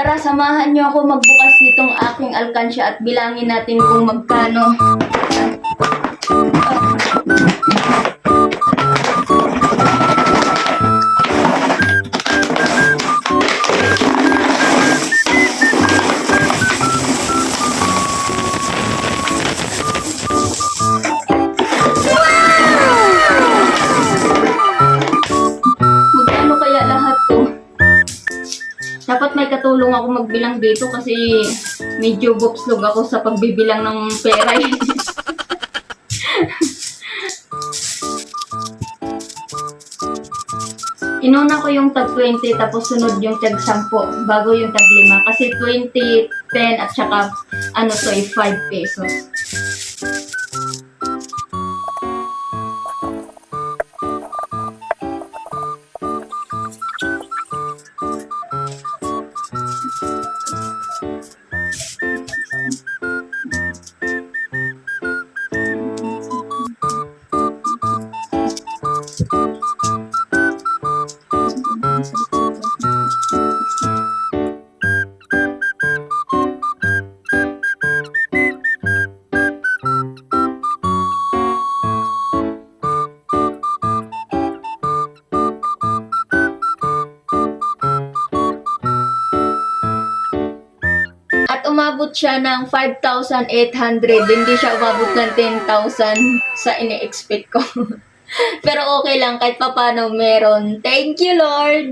Tara, samahan niyo ako magbukas nitong aking alkansya at bilangin natin kung magkano. Dapat may katulong ako magbilang dito kasi medyo bopslog ako sa pagbibilang ng pera. Inuna ko yung tag 20 tapos sunod yung tag 10 bago yung tag 5 kasi 20, 10 at saka ano to eh 5 pesos. Umabot siya ng 5,800. Hindi siya umabot ng 10,000 sa ine-expect ko. Pero okay lang, kahit papano meron. Thank you, Lord!